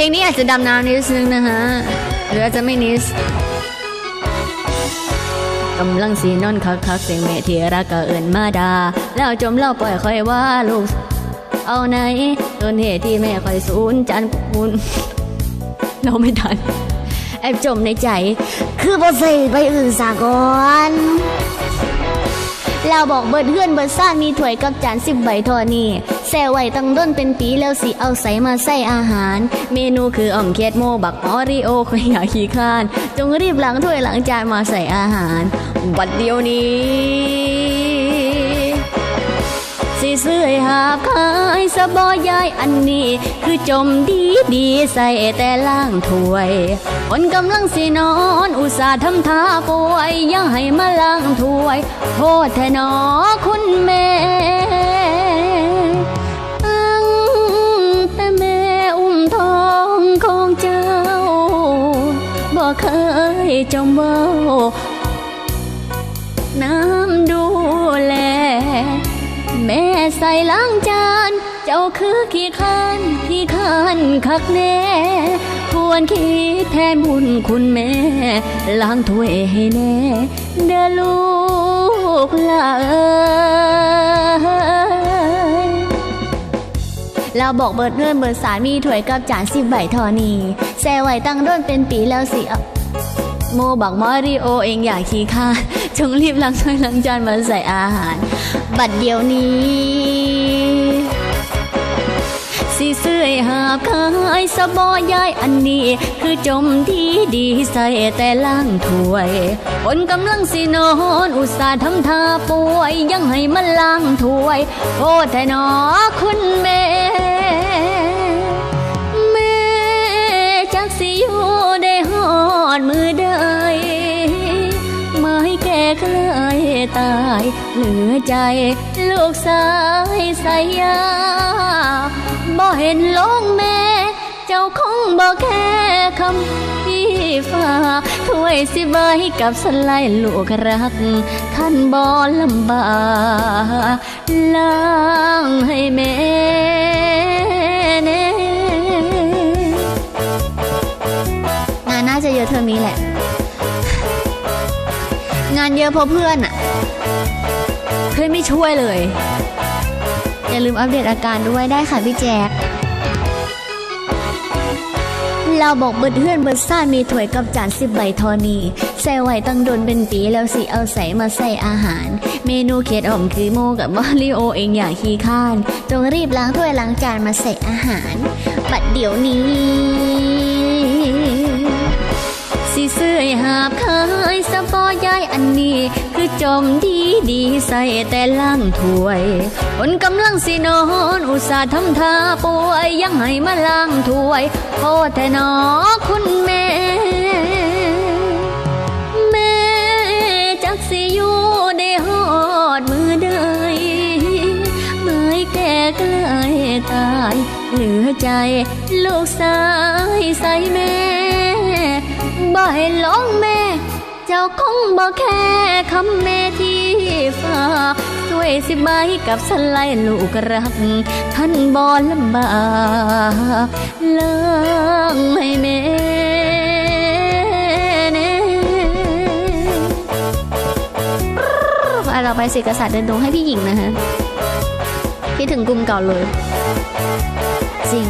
ลงนี้อาจจะดำน้ำนิดนึงนะฮะ หรืออาจจะไม่นิดกำลังสีนอนคักคักเสียงแม่ที่รักก็เอินมาดา แล้วจมเล่าปล่อยคอยว่าลูก เอาไหนต้นเหตุที่แม่คอยสูญจันคุณเราไม่ทัน แอบจมในใจ คือบ่ใส่ใบอื่นสากอ นเราบอกเบิดเพื่อนเบิดซ่านมีถ้วยกับจานสิบใบทอนี่แซ่ไว้ตั้งด้นเป็นปีแล้วสิเอาใส่มาใส่อาหาร เมนูคืออ่อมเคดโมบักออริโอคอยอยากขี้ข้าน จงรีบล้างถ้วยล้างจานมาใส่อาหาร บัดเดียวนี้ สิซื้อหาบขายสบอยายอันนี้ คือจมดีดีใส่แต่ล่างถวยคนกำลังสินอนอุตส่าห์ทำท่าป่วยยังให้มาล้างถวย โทษแทนอคุณแม่ตั้งแต่แม่อุ้มทองของเจ้าบ่เคยจมเว้าน้ำดูแล แม่ใส่ล้างจาน เจ้าคือขี้ข้านขี้ข้านคักแน่ควรคิดแทนบุญคุณแม่ ล้างถ้วยให้แน่ เด้อลูกหลาเอ้ยเราบอกเบิดเพื่อนเบิดสารมีถ้วยกับจานสิบใบทอนีแซ่ไว้ตั้งด้นเป็นปีแล้วสิอ โมบอกมาริโอเองอยากขี้ข้าจงรีบล้างถ้วยล้างจานมาใส่อาหาร บัดเดียวนี้สิซื้อหาบขายสบอยายอันนี้ คือจมดีดีใส่แต่ล่างถ้วย คนกำลังสินอนอุตส่าห์ทำท่าป่วย ยังให้มันล้างถ้วยโทษแต่นอคุณแม่ ตาย เหลือใจ ลูกสายสายยาบ่เห็นลงแม่ เจ้าคงบ่แค่คำที่ฝากถ้วยสิใบกับสไลด์ลูกรัก ท่านบ่ลำบากล้างให้แม่น่านน่าจะเยอะเทอมนี้แหละ งานเยอะเพราะเพื่อนอะเพื่อนไม่ช่วยเลย อย่าลืมอัปเดตอาการด้วยได้ค่ะพี่แจ๊คเราบอกเบิดเพื่อนเบิดซ่านมีถ้วยกับจานสิบใบทอนีใส่ไว้ตั้งโดนเป็นปีแล้วสิเอาใส่มาใส่อาหาร เมนูเขียดอ่อมคือโมกับมาริโอเองอยากขี้ข้านจงรีบล้างถ้วยล้างจานมาใส่อาหาร บัดเดี๋ยวนี้ สิซื้อหาบขายสะบอยายอันนี้ คือจมดีดีใส่แต่ล่างถ้วยคนกำลังสินอนอุตส่าห์ทำท่าป่วยยังให้มาล้างถ้วยโทษแต่นอคุณแม่ แม่จักสิอยู่ได้หอดมือใดไม่แก่ใกล้ตาย เหลือใจ ลูกสายใส่แม่ บ่ให้หลงแม่ เจ้าคงบ่แค่คำแม่ที่ฝากช่วยสิใบกับสลด์ลูกรัก ท่านบ่ลำบากเลิกให้แม่เราไปเสกษัตริย์เดินดงให้พี่หญิงนะฮะคิดถึงกลุ่มเก่าเลย จริง